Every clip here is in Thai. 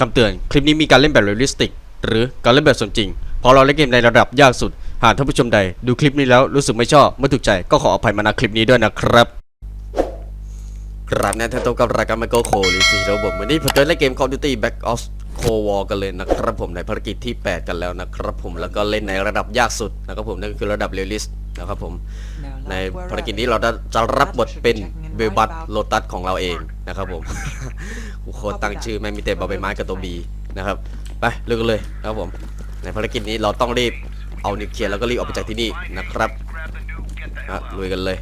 คำเตือน คลิปนี้มีการเล่นแบบเรียลลิสติก หรือการเล่นแบบสมจริงเพราะเราเล่นเกมในระดับยากสุด หากท่านผู้ชมใด ดูคลิปนี้แล้วรู้สึกไม่ชอบ ไม่ถูกใจก็ขออภัยมาณคลิปนี้ด้วยนะครับกราบแนนท่านต้กับรายการไมเคิลโคลิซีโรบอวันนี้ผมจะเล่นเกม Call of Duty Black Ops Cold War กันเลยนะครับผมในภารกิจที่ 8 กันแล้วนะครับผมแล้วก็เล่นในระดับยากสุดนะครับผมนั่นก็คือระดับเรียลลิส นะครับผม ในภารกิจนี้เราจะรับบทเป็นเบลบัตโลตัสของเราเองนะครับผมกูโคตรตั้งชื่อไม่มีแต่บอใบไม้กับตัวบีนะครับไปเริ่มกันเลยนะครับผม ในภารกิจนี้เราต้องรีบเอานิวเคลียร์แล้วก็รีบออกไปจากที่นี่นะครับนะลุยกันเลย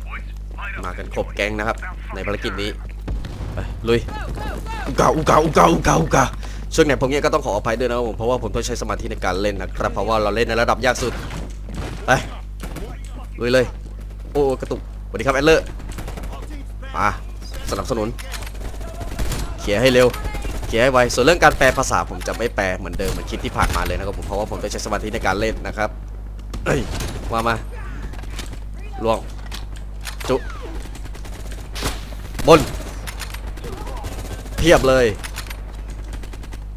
มากันครบแก๊งนะครับ ในภารกิจนี้ไปลุยอุกาอุกาอุกาอุกาอุกาช่วงไหนผมเนี้ยก็ต้องขออภัยด้วยนะครับผมเพราะว่าผมต้องใช้สมาธิในการเล่นนะครับเพราะว่าเราเล่นในระดับยากสุดไป ลุยเลย โอ้กระตุกสวัสดีครับแอดเลอร์มาสนับสนุนเขียให้เร็วเขียให้ไวส่วนเรื่องการแปลภาษาผมจะไม่แปลเหมือนเดิมเหมือนคลิปที่ผ่านมาเลยนะครับผมเพราะว่าผมต้องใช้สมาธิในการเล่นนะครับเอ้ยว่ามาลวงจุบนเพียบเลย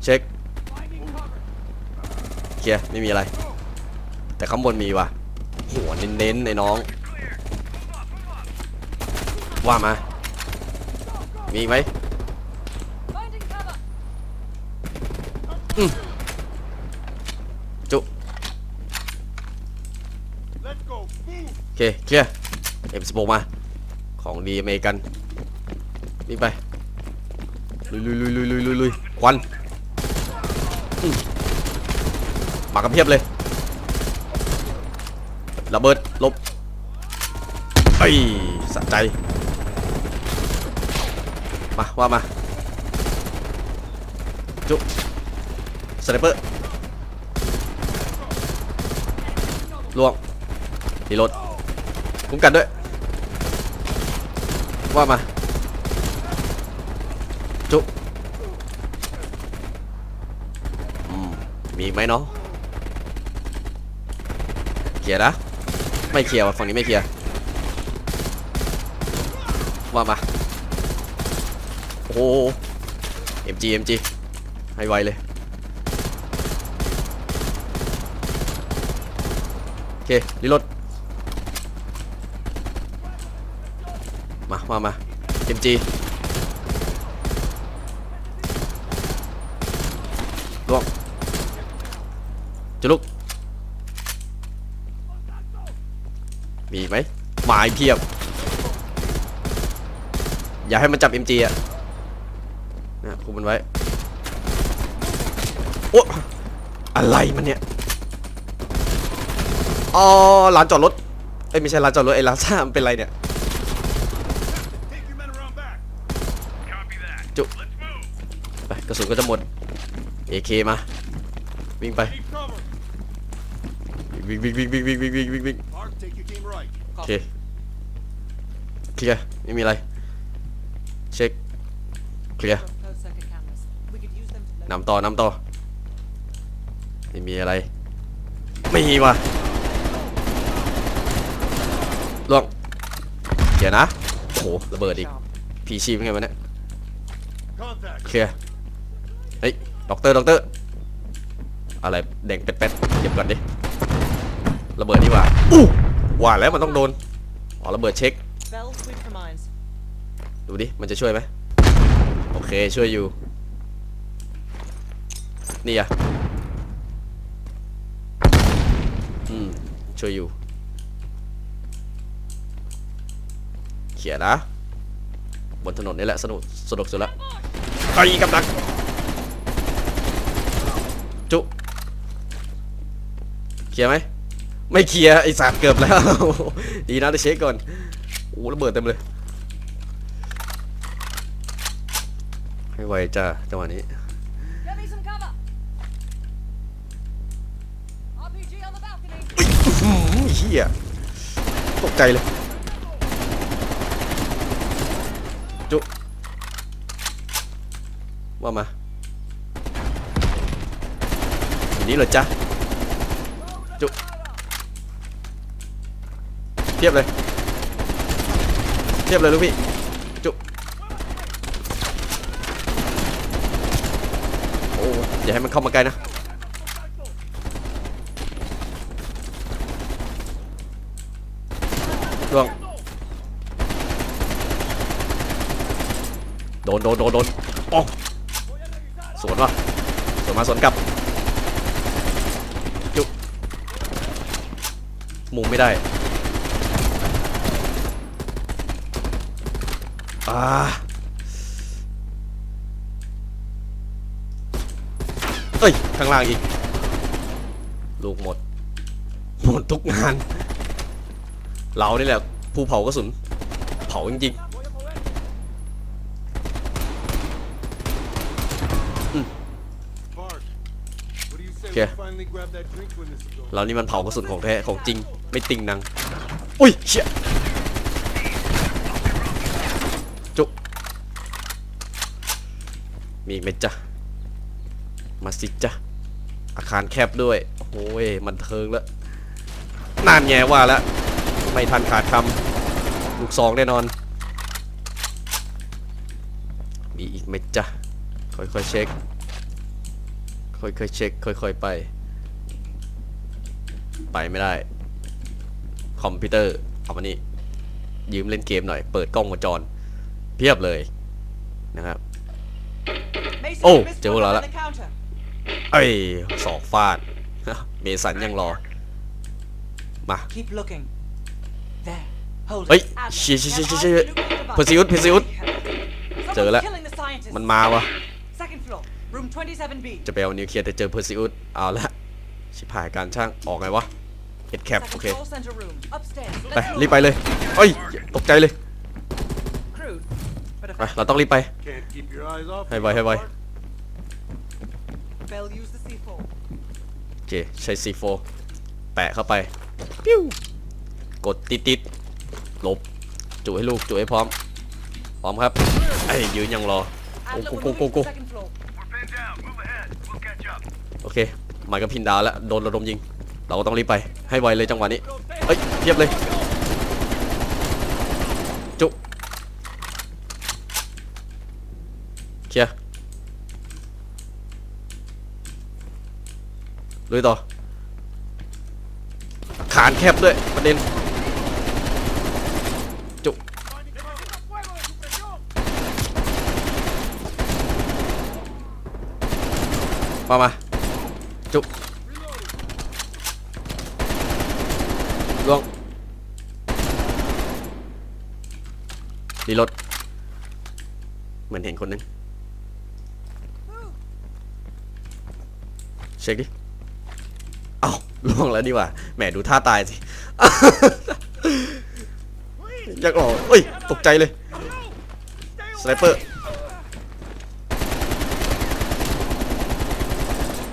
เช็คเคลียร์ไม่มีอะไร แต่ข้างบนมีว่ะ โหเน้นๆในน้อง ว่ามา มีอีกไหม Finding cover. จุโอเค เคลียร์เอ็มสิบหกมา ของดีอเมริกันวิ่ไป ลุยลุยลุยลุยลุยลุยควันมมากันเพียบเลย ระเบิดลบไอ้สะใจ มา ว่ามา จุสไนเปอร์ล่วงรีโหลดคุ้มกันด้วย ว่ามา จุอืมมีอีกไหมเนาะเคลียร์นะ ไม่เคลียร์ว่ะฝั่งนี้ไม่เคลียร์ว่ามาโอ้โห MG MG ให้ไวเลยโอเครีโหลดมามามา MG ล่วงจะลุก มีไหมหมายเพียบ อย่าให้มันจับ MG อะนะคุมมันไว้ โอ้อะไรมันเนี่ย อ๋อร้านจอดรถ เอ้ยไม่ใช่ร้านจอดรถไอ้ร้านซ่ามันเป็นไรเนี่ย Take your men around back. Copy that. Chu- Let's move. ไปกระสุนก็จะหมด AK มา วิ่งไป วิ่งวิ่งวิ่งวิ่งวิ่งวิ่งวิ่งวิ่ง โอเคเคลียร์ไม่มีอะไร เช็ค เคลียร์ Closed circuit cameras. We could use them to locate นำต่อนำต่อ ไม่มีอะไร ไม่มีว่ะล่วงเดี๋ยวนะโหระเบิดอีกพีชีพเป็นไงวะเนี่ย Contact. เคลียร์เฮ้ยด็อกเตอร์ด็อกเตอร์อะไรแดงเป็ดๆเก็บก่อนดิระเบิดดีกว่าอู้ ว่าแล้วมันต้องโดน อ๋อระเบิดเช็ค ดูดิ มันจะช่วยไหมโอเค ช่วยอยู่ นี่อะอืม ช่วยอยู่ เขียนนะ บนถนนนี่แหละ สนุก สนุกสุดละไอ้กับดัก จุเคลียร์ไหม ไม่เคลียร์ไอสัตว์เกือบแล้ว ดีนะได้เช็คก่อนโอ้ระเบิดเต็มเลย ให้ไวจ้าจังหวะนี้ Get me some cover. RPG on the balcony. อืมเฮียตกใจเลย จุว่ามาอย่างนี้เหรอจ๊ะ เทียบเลย เทียบเลยลูกพี่ จุโอ้อย่าให้มันเข้ามาใกล้นะ ล่วง โดนโดนโดนโดนโอ้สวนวะสวนมาสวนกลับ จุกมุงไม่ได้ อ่าเอ้ย ข้างล่างอีก ลูกหมด หมดทุกงาน เรานี่แหละผู้เผากระสุน เผาจริงๆเรานี่มันเผากระสุนของแท้ของจริง ไม่ติงนัง อุ้ยเชี่ยจุก มีไหมจ๊ะ มาสิจ๊ะ อาคารแคบด้วย โอ้ย มันเทิงแล้วนานแง่ว่าแล้ว ไม่ทันขาดคำลูกซองแน่นอน มีอีกไหมจ๊ะ ค่อยๆเช็ค ค่อยๆเช็ค ค่อยๆไป ไปไม่ได้ คอมพิวเตอร์ เอามานี่ยืมเล่นเกมหน่อย เปิดกล้องวงจร เพียบเลยนะครับ Mason, Oh, you missed chưa one là on lạ. the counter. เอ้ยสอกฟาด เมสันยังรอ มา Keep looking. There. Hold it. Ê, Adler, shit, shit, get shit, eyes shit, on shit. the nuclear device. Perseus, Perseus. Someone's Chờ lại. killing the scientist. มันมาวะ Second floor, room 27B. จะไปเอานิวเคลียร์แต่เจอเพอร์ซิอุสเอาละชิบหายการช่างออกไงวะเฮ็ดแคป Second โอเค floor, center room. Upstairs. ไป Let's รีบไปเลยเอ้ย ตกใจเลย Crude, but ไป effective. เราต้องรีบไป Can't keep your eyes off. Hey, me, boy, hey, boy. Bart. Bell use the C4. โอเคใช้ C4 แปะเข้าไปปิ้วกดติดติดๆหลบ จุให้ลูก จุให้พร้อม พร้อมครับ ไอ้ยยืนยังรอโอ้ Adler, โก we're โก moving โก to โก the second floor. We're pinned down. Move ahead. We'll catch up. โอเคหมายกับพินดาวแล้ว โดนระดมยิง เราก็ต้องรีบไป ให้ไวเลยจังหวะนี้เฮ้ยเทียบเลย จุ เคลียร์ ลุยต่อ ขานแคบด้วยประเด็นจุมามาจุล่วงรีรถเหมือนเห็นคนนึงเช็คดิ ล่วงแล้วดีกว่าแหมดูท่าตายสิ อยากออกเอ้ย ตกใจเลย สไนเปอร์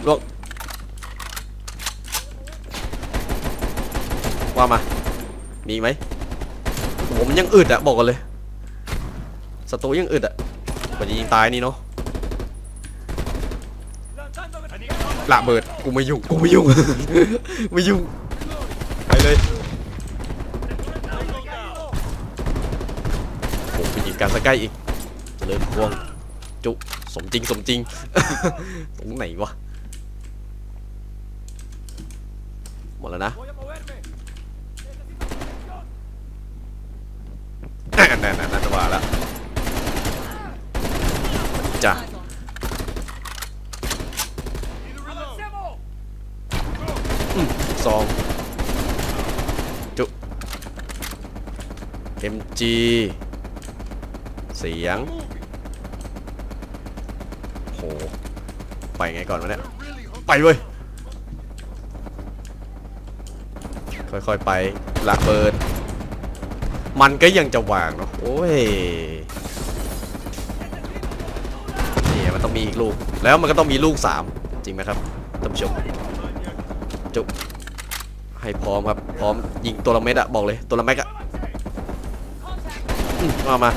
ล่วงว่ามา มีไหมโอ้โหมันยังอึดอะบอกกันเลยศัตรูยังอึดอะกว่าจะยิงตายนี่เนาะ ละเบิดกูไม่ยุ่งกูไม่ยุ่ง ไม่ยุ่งไปเลยโอ้ไปยิงการสกายอีกเจริญพวงจุสมจริงสมจริง ตรงไหนวะหมดแล้วนะ นั่นนั่นนั่นนั่นว่าแล้วจ้ะ Eyes on. Need a reload. ซอง จุ G เสียงโหไปไงก่อนวะเนี่ย ไปเว้ย ค่อยๆไประเบิด มันก็ยังจะวางเนาะโอ้ยเนี่ยมันต้องมีอีกลูก แล้วมันก็ต้องมีลูกสามจริงไหมครับท่านผู้ชมจุให้พร้อมครับ พร้อมยิงตัวละเม็ดอะบอกเลยตัวละแม็กอะ อืมมามา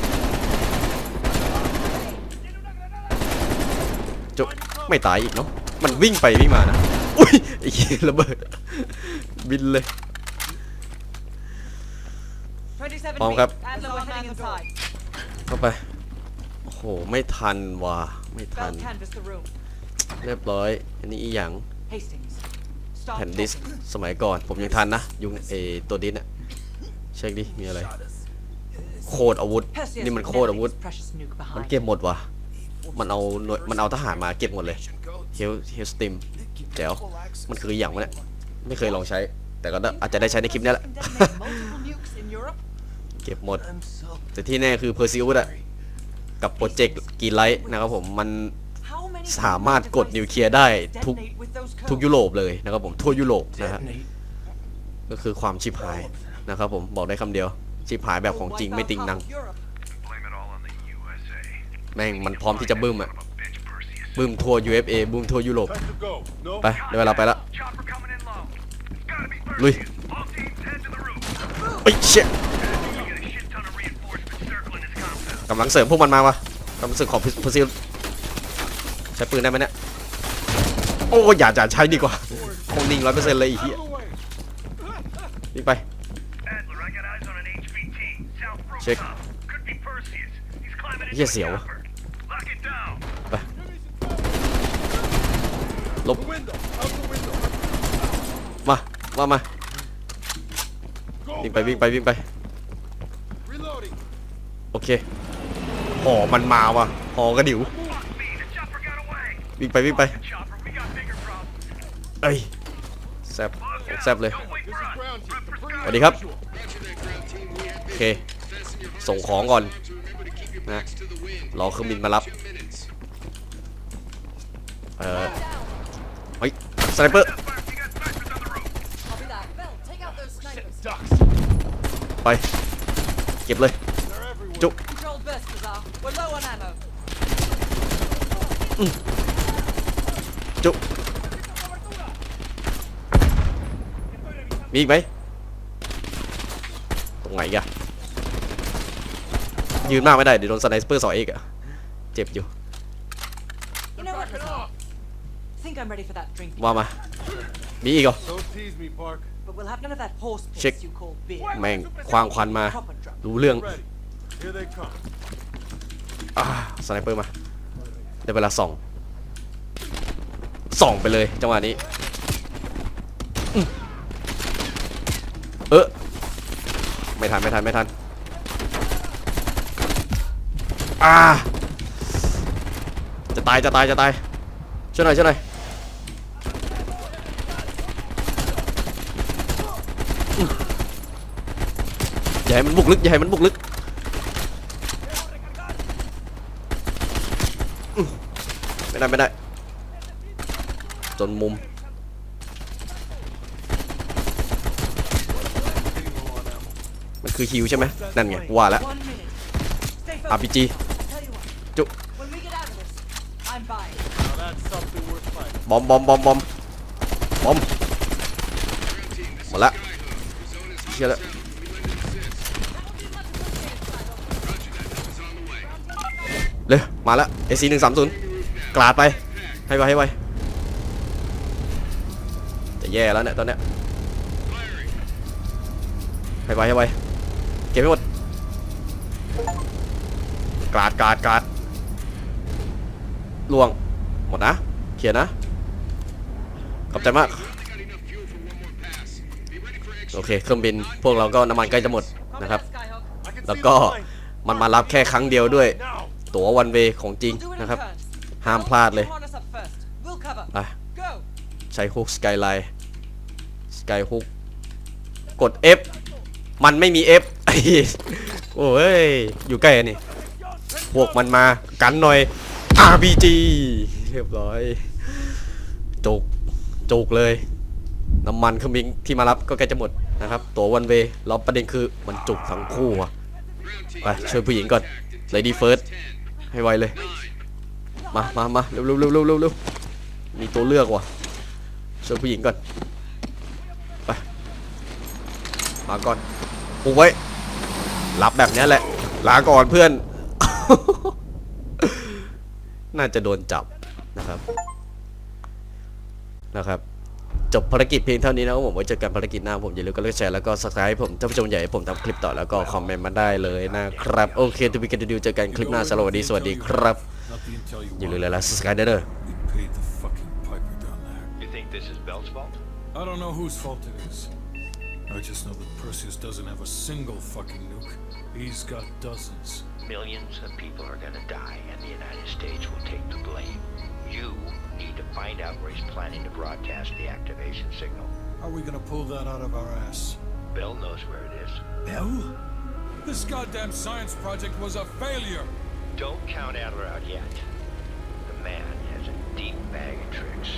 จุไม่ตายอีกเนาะมันวิ่งไปวิ่งมานะ อุ้ยไอ้เหี้ยระเบิด บินเลย 27B. พร้อมครับ Adler, we're heading inside. เข้าไป โอ้โห ไม่ทันว่ะไม่ทัน Bell canvass the room. เรียบร้อย อันนี้อีหยัง Hastings. Stop แผ่นดิส talking. สมัยก่อน ผมยังทันนะ ยุคเออตัวดิสอะเช็คดิ มีอะไร โคตรอาวุธ Perseus นี่มัน would โคตร never อาวุธ leave his precious nuke มัน behind. เก็บหมดวะมันเอาหน่วยมันเอาทหารมาเก็บหมดเลยเฮลเฮลสติมแจ๋วมันคืออหย่างวะเนี่ยไม่เคยลองใช้ แต่ก็อาจจะได้ใช้ในคลิปนี้แหละ Detonate multiple nukes in Europe? เก็บหมด แต่ที่แน่คือเพอร์ซิวอะกับโปรเจกต์กีไลท์นะครับผมมัน How many สามารถกดนิวเคลียร์ได้ทุก detonate with those ทุก codes? ยุโรปเลยนะครับผมทั่วยุโรปนะฮะก็คือความชิบหายนะครับผมบอกได้คำเดียว ชิบหายแบบของจริงไม่ติงนัง แม่งมันพร้อมที่จะบึ้มอะบึ้มทัวร์ UFA บึ้มทัวร์ยุโรป ไปเดี๋ยวเราไปละลุยไปเชี่ยกำลังเสริมพวกมันมาวะกำลังเสริมของพิซิลใช้ปืนได้ไหมเนี่ย โอ้อย่าจะใช้ดีกว่าคงนิ่งร้อยเปอร์เซ็นต์เลยอีกทีนี่ไป South Check. rooftop. Could be Perseus. He's climbing into Yes, a yeah. chopper. Lock it down. ลบ The window. Out the window. มา มา มา Go. วิ่งไปวิ่งไปวิ่งไป Reloading. โอเคหอมันมาว่ะหอกระดิว Fuck me. The chopper got away. วิ่งไปวิ่งไป The chopper. We got bigger problems. เอ้ยแซบ Look out. แซบเลย Don't wait This for is us. ground team. Rep for Bring Scott. สวัสดีครับ visual. โอเค ส่งของก่อนนะรอเครื่องบินมารับ เอ่อเฮ้ยสไนเปอร์ Fire. You got snipers on the roof. I'll be there. Bell, take out those snipers. Ducks. ไป เก็บเลย They're everywhere. จุก Controlled burst, Bazaar. We're low on ammo. จุกมีอีกไหมตรงไหนอีกอะ ยืนมากไม่ได้เดี๋ยวโดนสไนเปอร์สอยอีกอะเจ็บอยู่ You know what, Bazaar? Think I'm ready for that drink, ว่ามา มีอีกเหรอ Don't tease me, Park. but we'll have none of that horse piss Check. you call beer. แม่งคว้างควันมา Proper drunk. รู้เรื่อง Ready. Here they come. อ่าสไนเปอร์มาได้เวลาส่องส่องไปเลยจังหวะนี้อื้อเออไม่ทันไม่ทันไม่ทัน อ่าจะตายจะตายจะตายช่วยหน่อยช่วยหน่อยอย่าให้มันบุกลึกอย่าให้มันบุกลึกไม่ได้ไม่ได้จนมุมมันคือฮิวใช่ไหมนั่นไงว่าแล้ว RPG บอมบอมบอมบอมบอมหมดละเชื่อแล้วเร็วมาแล้ว AC หนึ่งสามศูนย์กลาดไป ให้ไวให้ไวจะแย่แล้วเนี่ยตอนเนี้ยให้ไวให้ไวเก็บให้หมดกลาดกลาดกลาดล่วง หมดนะเขียนนะ ขอบใจมาก โอเค เครื่องบินพวกเราก็น้ำมันใกล้จะหมดนะครับ แล้วก็มันมารับแค่ครั้งเดียวด้วย ตั๋ววันเวของจริงนะครับ ห้ามพลาดเลยไปใช้ฮุกสกายไลน์สกายฮุกกด F มันไม่มี F อ้โอ้ย อยู่ใกล้นี่ พวกมันมากันหน่อย RPG เรียบร้อยจุกจุกเลย น้ำมันเครื่องบินที่มารับก็ใกล้จะหมดนะครับ ตั๋ววันเวแล้วประเด็นคือมันจุกทั้งคู่อะไปช่วยผู้หญิงก่อน Lady First ให้ไวเลย มามามาเร็วเร็วเร็วเร็วเร็วมีตัวเลือกว่ะช่วยผู้หญิงก่อนไปมาก่อนปุกไว้รับแบบนี้แหละลาก่อนเพื่อน น่าจะโดนจับ นะครับนะครับจบภารกิจเพียงเท่านี้นะครับผมไว้เจอกันภารกิจหน้าผมอย่าลืมกดไลค์แชร์แล้วก็ subscribe ผมถ้าผู้ชมอยากให้ผมทำคลิปต่อแล้วก็คอมเมนต์มาได้เลยนะครับโอเคทุกวิกันดูเจอกันคลิปหน้าสวัสดีสวัสดีครับ Not the intel you อย่าลืม want. เลยละ subscribe เด้อ We paid the fucking think this is Bell's fault? I don't know whose fault it is. I just know that Perseus doesn't have a single fucking nuke. He's got dozens. Millions of people are gonna die, and the United to out where he's planning to broadcast the activation signal. How are we gonna pull that out of our ass? Bell knows where it is. Bell? This goddamn science project was a failure! Don't count Adler out yet. The man has a deep bag of tricks.